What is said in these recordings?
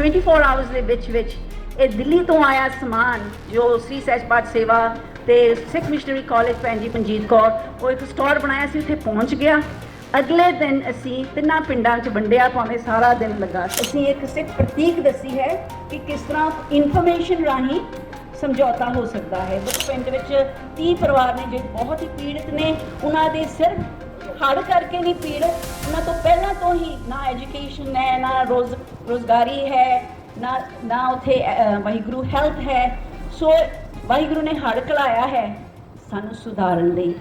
24 hours ਦੇ ਵਿੱਚ ਵਿੱਚ ਇਹ ਦਿੱਲੀ ਤੋਂ ਆਇਆ ਸਮਾਨ, ਜੋ ਸ੍ਰੀ ਸਹਿਜਪਾਠ ਸੇਵਾ ਤੇ ਸਿੱਖ ਮਿਸ਼ਨਰੀ ਕਾਲਜ ਪੈਂਜੀ ਪੰਜੀਤ ਕੌਰ, ਉਹ ਇੱਕ ਸਟੋਰ ਬਣਾਇਆ ਸੀ, ਉੱਥੇ ਪਹੁੰਚ ਗਿਆ। ਅਗਲੇ ਦਿਨ ਅਸੀਂ ਤਿੰਨਾਂ ਪਿੰਡਾਂ 'ਚ ਵੰਡਿਆ, ਭਾਵੇਂ ਸਾਰਾ ਦਿਨ ਲੱਗਾ। ਅਸੀਂ ਇੱਕ ਸਿੱਖ ਪ੍ਰਤੀਕ ਦੱਸੀ ਹੈ ਕਿ ਕਿਸ ਤਰ੍ਹਾਂ ਇਨਫੋਰਮੇਸ਼ਨ ਰਾਹੀਂ ਸਮਝੌਤਾ ਹੋ ਸਕਦਾ ਹੈ। ਉਸ ਪਿੰਡ ਵਿੱਚ 30 ਪਰਿਵਾਰ ਨੇ ਜਿਹੜੇ ਬਹੁਤ ਹੀ ਪੀੜਤ ਨੇ, ਉਹਨਾਂ ਦੇ ਸਿਰਫ ਹੜ ਕਰਕੇ ਨਹੀਂ ਪੀੜਿਤ ਉਹਨਾਂ ਤੋਂ ਪਹਿਲਾਂ ਤੋਂ ਹੀ ਨਾ ਐਜੂਕੇਸ਼ਨ ਹੈ ਨਾ ਰੋਜ਼ ਰੋਜ਼ਗਾਰੀ ਹੈ ਨਾ ਨਾ ਉਥੇ ਵਾਹਿਗੁਰੂ ਹੈਲਥ ਹੈ। ਸੋ ਵਾਹਿਗੁਰੂ ਨੇ ਹੜ ਕਲਾਇਆ ਹੈ ਸਾਨੂੰ ਸੁਧਾਰਨ ਲਈ।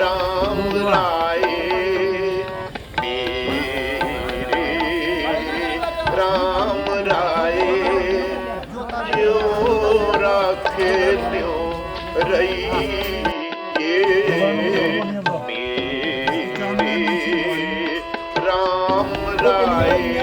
ਰਾਮ ਰਾਏ ਮੇਰੇ ਰਾਮ ਰਾਏ ਜਿਉ ਰੱਖੇ ਤਿਉ ਰਹੀ ਰਾਏ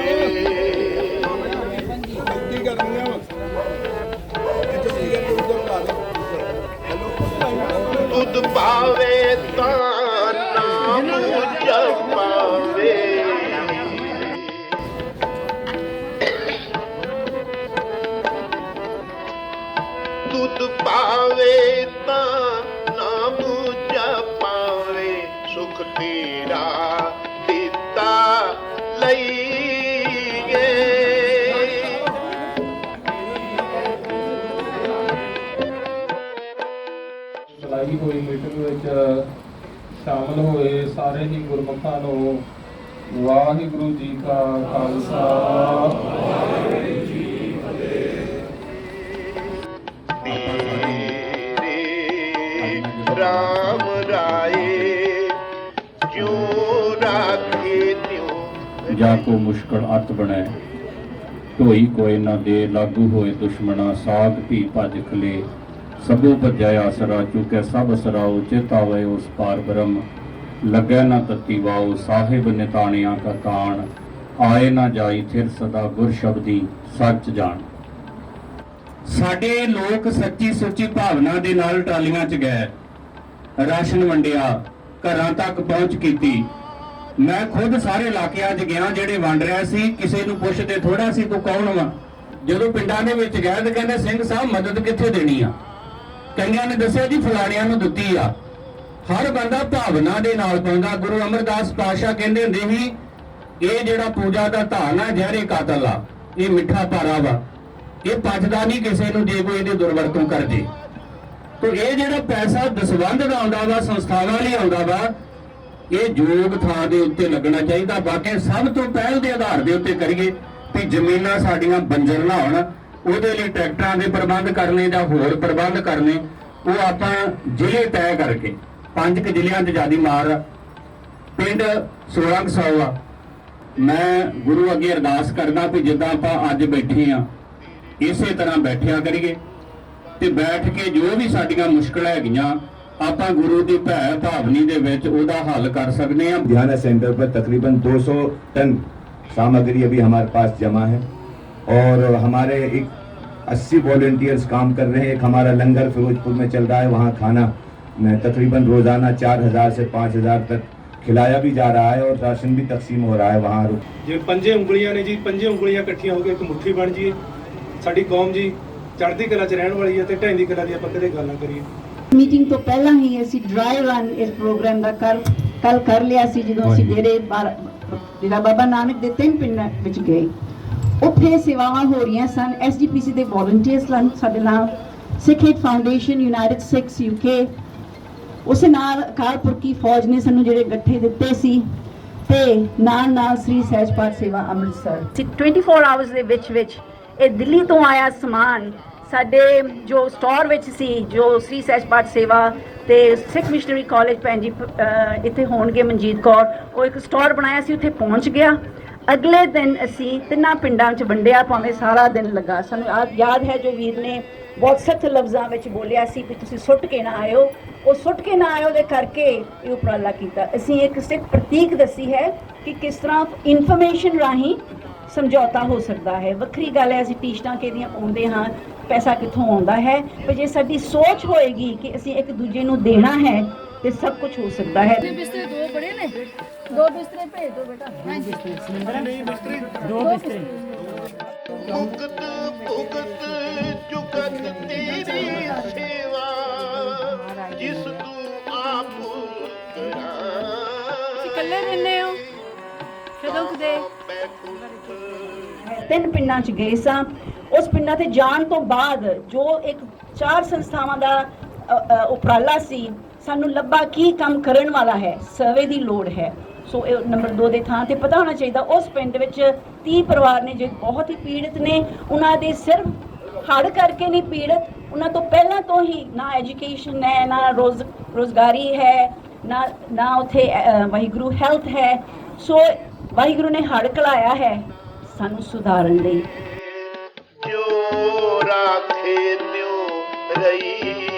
ਪਾਵੇ ਤਾਂ ਨਾਮ ਜਪਾਵੇ ਚਲਾਈ ਹੋਈ ਮੀਟਿੰਗ ਵਿੱਚ ਸ਼ਾਮਲ ਹੋਏ ਸਾਰੇ ਹੀ ਗੁਰਮੁਖਾਂ ਨੂੰ ਵਾਹਿਗੁਰੂ ਜੀ ਕਾ ਖਾਲਸਾ। ਤੇਰੇ ਰਾਮ ਰਾਏ ਜੋ ਰਾਖੇ ਤਿਉ? ਜਾ ਕੋ ਮੁਸ਼ਕਲ ਅਤ ਬਣੈ ਢੋਈ ਕੋਇ ਨਾ ਦੇ ਲਾਗੂ ਹੋਏ ਦੁਸ਼ਮਣਾ ਸਾਗ ਭੀ ਭਜ ਖਲੇ। ਸਭੋ ਭਜੈ ਆਸਰਾ ਚੁਕੈ ਸਭ ਸਰਾਉ ਚੇਤਾਵੇ ਉਸ ਪਾਰ ਬ੍ਰਹਮ। ਲੱਗੈ ਨਾ ਤਤੀ ਵਾਉ, ਸਾਹਿਬ ਨਿਤਾਣਿਆਂ ਕਾ ਤਾਣ ਆਏ ਨਾ ਜਾਈ ਥਿਰ ਸਦਾ ਗੁਰ ਸ਼ਬਦੀ, ਸੱਚ ਜਾਣ। ਸਾਡੇ ਲੋਕ ਸੱਚੀ ਸੁੱਚੀ ਭਾਵਨਾ ਦੇ ਨਾਲ ਟਰਾਲੀਆਂ 'ਚ ਗਏ। ਰਾਸ਼ਨ ਵੰਡਿਆ, ਘਰਾਂ ਤੱਕ ਪਹੁੰਚ ਕੀਤੀ। ਮੈਂ ਖੁਦ ਸਾਰੇ ਇਲਾਕਿਆਂ 'ਚ ਗਿਆ ਜਿਹੜੇ ਵੰਡ ਰਿਹਾ ਸੀ, ਕਿਸੇ ਨੂੰ ਪੁੱਛਦੇ ਥੋੜਾ ਸੀ ਤੂੰ ਕੌਣ ਵਾ? ਜਦੋਂ ਪਿੰਡਾਂ ਦੇ ਵਿੱਚ ਗਏ ਤੇ ਕਹਿੰਦੇ, ਸਿੰਘ ਸਾਹਿਬ, ਮਦਦ ਕਿੱਥੇ ਦੇਣੀ ਆ? ਕਈਆਂ ਨੇ ਦੱਸਿਆ ਜੀ ਫਲਾਣਿਆਂ ਨੂੰ ਦਿੱਤੀ ਆ। ਹਰ ਬੰਦਾ ਭਾਵਨਾ ਦੇ ਨਾਲ ਪਾਉਂਦਾ। ਗੁਰੂ ਅਮਰਦਾਸ ਪਾਸ਼ਾ ਕਹਿੰਦੇ ਹੁੰਦੇ ਸੀ, ਇਹ ਜਿਹੜਾ ਪੂਜਾ ਦਾ ਧਾਨ ਆ, ਜ਼ਹਿਰੇ ਕਾਤਲ ਆ, ਇਹ ਮਿੱਠਾ ਭਾਰਾ ਵਾ। ਇਹ ਪਚਦਾ ਨਹੀਂ ਕਿਸੇ ਨੂੰ ਜੇ ਕੋਈ ਇਹਦੇ ਦੁਰਵਰਤੋਂ ਕਰ ਜੇ। ਤੋ ਇਹ ਜਿਹੜਾ ਪੈਸਾ ਦਸਵੰਧ ਦਾ ਆਉਂਦਾ ਵਾ, ਸੰਸਥਾਵਾਂ ਲਈ ਆਉਂਦਾ ਵਾ, ਇਹ ਯੋਗ ਥਾਂ ਦੇ ਉੱਤੇ ਲੱਗਣਾ ਚਾਹੀਦਾ। ਬਾਕੀ ਸਭ ਤੋਂ ਪਹਿਲ ਦੇ ਆਧਾਰ ਦੇ ਉੱਤੇ ਕਰੀਏ ਕਿ ਜ਼ਮੀਨਾਂ ਸਾਡੀਆਂ ਬੰਜਰ ਨਾ ਹੋਣ। ਉਹਦੇ ਲਈ ਟਰੈਕਟਰਾਂ ਦੇ ਪ੍ਰਬੰਧ ਕਰਨੇ ਜਾਂ ਹੋਰ ਪ੍ਰਬੰਧ ਕਰਨੇ ਉਹ ਆਪਾਂ ਜ਼ਿਲ੍ਹੇ ਤੈਅ ਕਰਕੇ ਪੰਜ ਕੁ ਜ਼ਿਲ੍ਹਿਆਂ 'ਚ ਜਿਆਦੀ ਮਾਰ ਆ। ਪਿੰਡ 1600 ਆ ਮੈਂ ਗੁਰੂ ਅੱਗੇ ਅਰਦਾਸ ਕਰਦਾ ਕਿ ਜਿੱਦਾਂ ਆਪਾਂ ਅੱਜ ਬੈਠੇ ਆ ਇਸੇ ਤਰ੍ਹਾਂ ਬੈਠਿਆ ਕਰੀਏ ਤੇ ਬੈਠ ਕੇ ਜੋ ਵੀ ਸਾਡੀਆਂ ਮੁਸ਼ਕਲਾਂ ਹੈਗੀਆਂ ਆਪਾਂ ਗੁਰੂ ਦੀ ਭੈ ਭਾਵਨੀ ਦੇ ਵਿੱਚ ਉਹਦਾ ਹੱਲ ਕਰ ਸਕਦੇ ਆ ध्यान सेंटर पर तकरीबन 200 टन सामग्री अभी हमारे पास जमा है और हमारे एक 80 वॉलेंटियर्स काम कर रहे हैं एक हमारा लंगर फिरोजपुर में चल रहा है वहाँ खाना में तकरीबन रोजाना 4000 से 5000 तक खिलाया भी जा रहा है और राशन भी तकसीम हो रहा है वहाँ ਜੇ ਪੰਜੇ ਉਂਗਲੀਆਂ ਨੇ ਜੀ ਪੰਜੇ ਉਂਗਲੀਆਂ ਇਕੱਠੀਆਂ ਹੋ ਕੇ ਇੱਕ ਮੁੱਠੀ ਬਣ ਜੀ ਸਾਡੀ ਕੌਮ ਜੀ ਚੜ੍ਹਦੀ ਕਲਾ 'ਚ ਰਹਿਣ ਵਾਲੀ ਹੈ ਤੇ ਢਹਿੰਦੀ ਕਲਾ ਦੀ ਆਪਾਂ ਕਦੇ ਗੱਲ ਨਾ ਕਰੀਏ ਮੀਟਿੰਗ ਤੋਂ ਪਹਿਲਾਂ ਹੀ ਅਸੀਂ ਡਰਾਈ ਰਨ ਇਸ ਪ੍ਰੋਗਰਾਮ ਦਾ ਕਰ ਕੱਲ ਕਰ ਲਿਆ ਸੀ ਜਦੋਂ ਅਸੀਂ ਡੇਰੇ ਬਾਰ- ਡੇਰਾ ਬਾਬਾ ਨਾਨਕ ਦੇ ਤਿੰਨ ਪਿੰਡਾਂ ਵਿੱਚ ਗਏ ਉੱਥੇ ਸੇਵਾਵਾਂ ਹੋ ਰਹੀਆਂ ਸਨ। ਐਸਡੀਪੀਸੀ ਦੇ ਵੋਲੰਟੀਅਰਸ ਸਨ। ਸਾਡੇ ਨਾਲ ਸਿੱਖ ਹਿੱਤ ਫਾਊਂਡੇਸ਼ਨ ਯੂਨਾਈਟਿਡ ਸਿੱਖਸ ਯੂਕੇ ਉਸੇ ਨਾਲ ਅਕਾਲ ਪੁਰਖੀ ਫੌਜ ਨੇ ਸਾਨੂੰ ਜਿਹੜੇ ਗੱਠੇ ਦਿੱਤੇ ਸੀ ਤੇ ਨਾਲ ਨਾਲ ਸ੍ਰੀ ਸਹਿਜਪਾਲ ਸੇਵਾ ਅੰਮ੍ਰਿਤਸਰ। 24 ਆਵਰਸ ਦੇ ਵਿੱਚ ਵਿੱਚ ਇਹ ਦਿੱਲੀ ਤੋਂ ਆਇਆ ਸਮਾਨ ਸਾਡੇ ਜੋ ਸਟੋਰ ਵਿੱਚ ਸੀ ਜੋ ਸ੍ਰੀ ਸਹਿਜਪਾਠ ਸੇਵਾ ਤੇ ਸਿੱਖ ਮਿਸ਼ਨਰੀ ਕਾਲਜ ਪੈਂਜੀ ਅਹ, ਇੱਥੇ ਹੋਣਗੇ ਮਨਜੀਤ ਕੌਰ। ਉਹ ਇੱਕ ਸਟੋਰ ਬਣਾਇਆ ਸੀ ਉੱਥੇ ਪਹੁੰਚ ਗਿਆ। ਅਗਲੇ ਦਿਨ ਅਸੀਂ ਤਿੰਨਾਂ ਪਿੰਡਾਂ 'ਚ ਵੰਡਿਆ ਭਾਵੇਂ ਸਾਰਾ ਦਿਨ ਲੱਗਾ। ਸਾਨੂੰ ਆ- ਯਾਦ ਹੈ ਜੋ ਵੀਰ ਨੇ ਬਹੁਤ ਸਖਤ ਲਫ਼ਜ਼ਾਂ ਵਿੱਚ ਬੋਲਿਆ ਸੀ ਕਿ ਤੁਸੀਂ ਸੁੱਟ ਕੇ ਨਾ ਆਇਓ। ਉਹ ਸੁੱਟ ਕੇ ਨਾ ਆਇਓ ਦੇ ਕਰਕੇ ਇਹ ਉਪਰਾਲਾ ਕੀਤਾ। ਅਸੀਂ ਇੱਕ ਸਿੱਖ ਪ੍ਰਤੀਕ ਦੱਸੀ ਹੈ ਕਿ ਕਿਸ ਤਰ੍ਹਾਂ ਇਨਫੋਰਮੇਸ਼ਨ ਰਾਹੀਂ ਸਮਝੌਤਾ ਹੋ ਸਕਦਾ ਹੈ। ਵੱਖਰੀ ਗੱਲ ਹੈ ਅਸੀਂ ਟੀਸ਼ਨਾਂ ਕਿਹਦੀਆਂ ਪਾਉਂਦੇ ਹਾਂ ਪੈਸਾ ਕਿੱਥੋਂ ਆਉਂਦਾ ਹੈ? ਪਰ ਜੇ ਸਾਡੀ ਸੋਚ ਹੋਏਗੀ ਕਿ ਅਸੀਂ ਇੱਕ ਦੂਜੇ ਨੂੰ ਦੇਣਾ ਹੈ ਤੇ ਸਭ ਕੁਝ ਹੋ ਸਕਦਾ ਹੈ। ਬਿਸਤਰੇ ਦੋ ਬੜੇ ਨੇ? ਦੋ ਬਿਸਤਰੇ ਭੇਜ ਦਿਓ ਬੇਟਾ। ਦੋ ਬਿਸਤਰੇ ਮੁਕਤ ਤਿੰਨ ਪਿੰਡਾਂ 'ਚ ਗਏ ਸਾਂ। ਉਸ ਪਿੰਡਾਂ ਤੇ ਜਾਣ ਤੋਂ ਬਾਅਦ ਜੋ ਇੱਕ ਚਾਰ ਸੰਸਥਾਵਾਂ ਦਾ ਉਪਰਾਲਾ ਸੀ, ਸਾਨੂੰ ਲੱਭਾ ਕੀ ਕੰਮ ਕਰਨ ਵਾਲਾ ਹੈ, ਸਰਵੇ ਦੀ ਲੋੜ ਹੈ। ਸੋ ਇਹ ਨੰਬਰ 2 ਦੇ ਥਾਂ ਤੇ ਪਤਾ ਹੋਣਾ ਚਾਹੀਦਾ, ਉਸ ਪਿੰਡ ਵਿੱਚ 30 ਪਰਿਵਾਰ ਨੇ, ਜੋ ਬਹੁਤ ਹੀ ਪੀੜਤ ਨੇ, ਉਹਨਾਂ ਦੇ ਸਿਰਫ ਹੜ ਕਰਕੇ ਨਹੀਂ ਪੀੜਤ, ਉਹਨਾਂ ਤੋਂ ਪਹਿਲਾਂ ਤੋਂ ਹੀ ਨਾ ਐਜੂਕੇਸ਼ਨ ਹੈ, ਨਾ ਰੋਜ਼, ਰੋਜ਼ਗਾਰੀ ਹੈ, ਨਾ ਨਾ ਉਥੇ ਵਾਹਿਗੁਰੂ ਹੈਲਥ ਹੈ। ਸੋ ਵਾਹਿਗੁਰੂ ਨੇ ਹੜ ਕਲਾਇਆ ਹੈ। ਸਾਨੂੰ ਸੁਧਾਰਨ ਲਈ। ਜੋ ਰਾਖੇ ਤਿਉ ਰਹੀਏ।